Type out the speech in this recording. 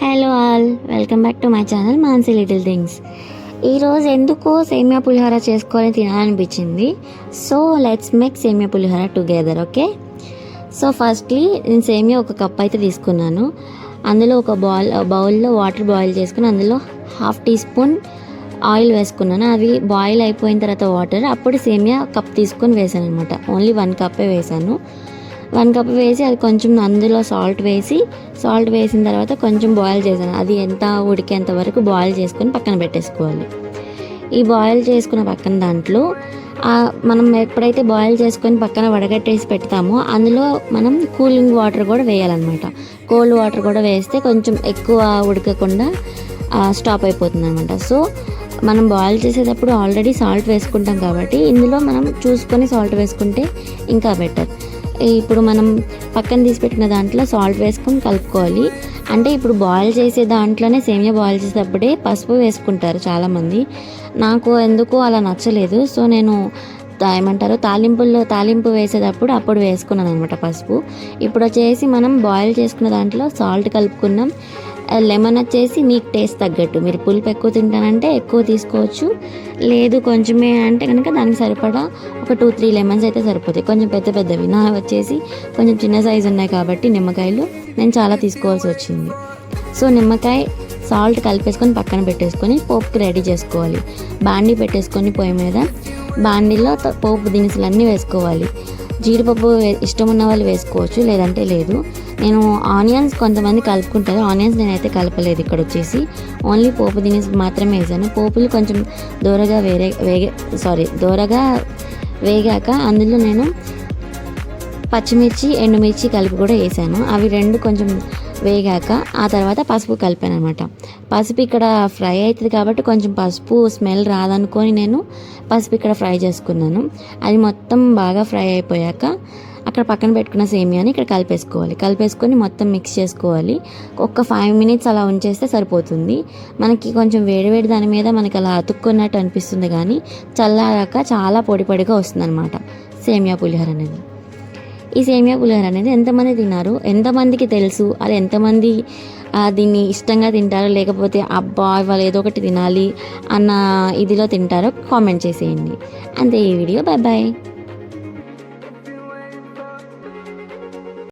Hello all welcome back to my channel Mansi little things ఈరోజు ఎందుకో సేమియా పులిహోర చేసుకొని తినాలనిపించింది. So let's make semiya pulihora together okay so firstly నేను సేమియా ఒక కప్ అయితే తీసుకున్నాను. అందులో ఒక బౌల్ బౌల్లో వాటర్ బాయిల్ చేసుకుని అందులో హాఫ్ టీ స్పూన్ ఆయిల్ వేసుకున్నాను. అవి బాయిల్ అయిపోయిన తర్వాత వాటర్ అప్పుడు సేమియా కప్ తీసుకొని వేసాను అనమాట ఓన్లీ వన్ కప్పే వేసాను. వన్ కప్ వేసి అది కొంచెం అందులో సాల్ట్ వేసి సాల్ట్ వేసిన తర్వాత కొంచెం బాయిల్ చేశాను. అది ఎంత ఉడికేంత వరకు బాయిల్ చేసుకొని పక్కన పెట్టేసుకోవాలి. ఈ బాయిల్ చేసుకున్న పక్కన దాంట్లో మనం ఎప్పుడైతే బాయిల్ చేసుకొని పక్కన వడగట్టేసి పెడతామో అందులో మనం కూలింగ్ వాటర్ కూడా వేయాలన్నమాట. కోల్డ్ వాటర్ కూడా వేస్తే కొంచెం ఎక్కువ ఉడకకుండా స్టాప్ అయిపోతుంది అనమాట సో మనం బాయిల్ చేసేటప్పుడు ఆల్రెడీ సాల్ట్ వేసుకుంటాం కాబట్టి ఇందులో మనం చూసుకొని సాల్ట్ వేసుకుంటే ఇంకా బెటర్ ఇప్పుడు మనం పక్కన తీసి పెట్టుకున్న దాంట్లో సాల్ట్ వేసుకొని కలుపుకోవాలి. అంటే ఇప్పుడు బాయిల్ చేసే దాంట్లోనే సేమియా బాయిల్ చేసేటప్పుడే పసుపు వేసుకుంటారు చాలామంది. నాకు ఎందుకు అలా నచ్చలేదు. సో నేను ఏమంటారు తాలింపుల్లో తాలింపు వేసేటప్పుడు అప్పుడు వేసుకున్నాను అనమాట పసుపు. ఇప్పుడు వచ్చేసి మనం బాయిల్ చేసుకున్న దాంట్లో సాల్ట్ కలుపుకున్నాం. లెమన్ వచ్చేసి మీకు టేస్ట్ తగ్గట్టు. మీరు పులుపు ఎక్కువ తింటానంటే ఎక్కువ తీసుకోవచ్చు. లేదు కొంచెమే అంటే కనుక దానికి సరిపడా ఒక టూ త్రీ లెమన్స్ అయితే సరిపోతాయి. కొంచెం పెద్ద పెద్దవి. నా వచ్చేసి కొంచెం చిన్న సైజు ఉన్నాయి కాబట్టి నిమ్మకాయలు నేను చాలా తీసుకోవాల్సి వచ్చింది. సో నిమ్మకాయ సాల్ట్ కలిపేసుకొని పక్కన పెట్టేసుకొని పోపుకి రెడీ చేసుకోవాలి. బాండీ పెట్టేసుకొని పొయ్యి మీద. బాండీలో పోపు పోపు దినుసులన్నీ వేసుకోవాలి. జీడిపప్పు వే- ఇష్టం ఉన్న వాళ్ళు వేసుకోవచ్చు లేదంటే లేదు. నేను ఆనియన్స్ కొంతమంది కలుపుకుంటారు. ఆనియన్స్ నేనైతే కలపలేదు ఇక్కడ వచ్చేసి ఓన్లీ పోపు దినుసులు మాత్రమే వేసాను. పోపులు కొంచెం దూరగా వేరే వేగే సారీ దూరగా వేగాక అందులో నేను పచ్చిమిర్చి ఎండుమిర్చి కలిపి కూడా వేసాను. అవి రెండు కొంచెం వేగాక ఆ తర్వాత పసుపు కలిపాను అనమాట పసుపు ఇక్కడ ఫ్రై అవుతుంది కాబట్టి కొంచెం పసుపు స్మెల్ రాదనుకొని నేను పసుపు ఇక్కడ ఫ్రై చేసుకున్నాను. అది మొత్తం బాగా ఫ్రై అయిపోయాక అక్కడ పక్కన పెట్టుకున్న సేమియాని ఇక్కడ కలిపేసుకోవాలి. కలిపేసుకొని మొత్తం మిక్స్ చేసుకోవాలి. ఒక ఫైవ్ మినిట్స్ అలా ఉంచేస్తే సరిపోతుంది. మనకి కొంచెం వేడివేడి దాని మీద మనకి అలా అతుక్కున్నట్టు అనిపిస్తుంది కానీ చల్లారాక చాలా పొడి పొడిగా వస్తుంది అనమాట సేమియా పులిహోర అనేది. ఈ సేమియా పులిహోర అనేది ఎంతమంది తిన్నారు? ఎంతమందికి తెలుసు? అది ఎంతమంది దీన్ని ఇష్టంగా తింటారో? లేకపోతే అబ్బా ఇవాళ ఏదో ఒకటి తినాలి అన్న ఇదిలో తింటారో కామెంట్ చేసేయండి. అంతే ఈ వీడియో. Bye bye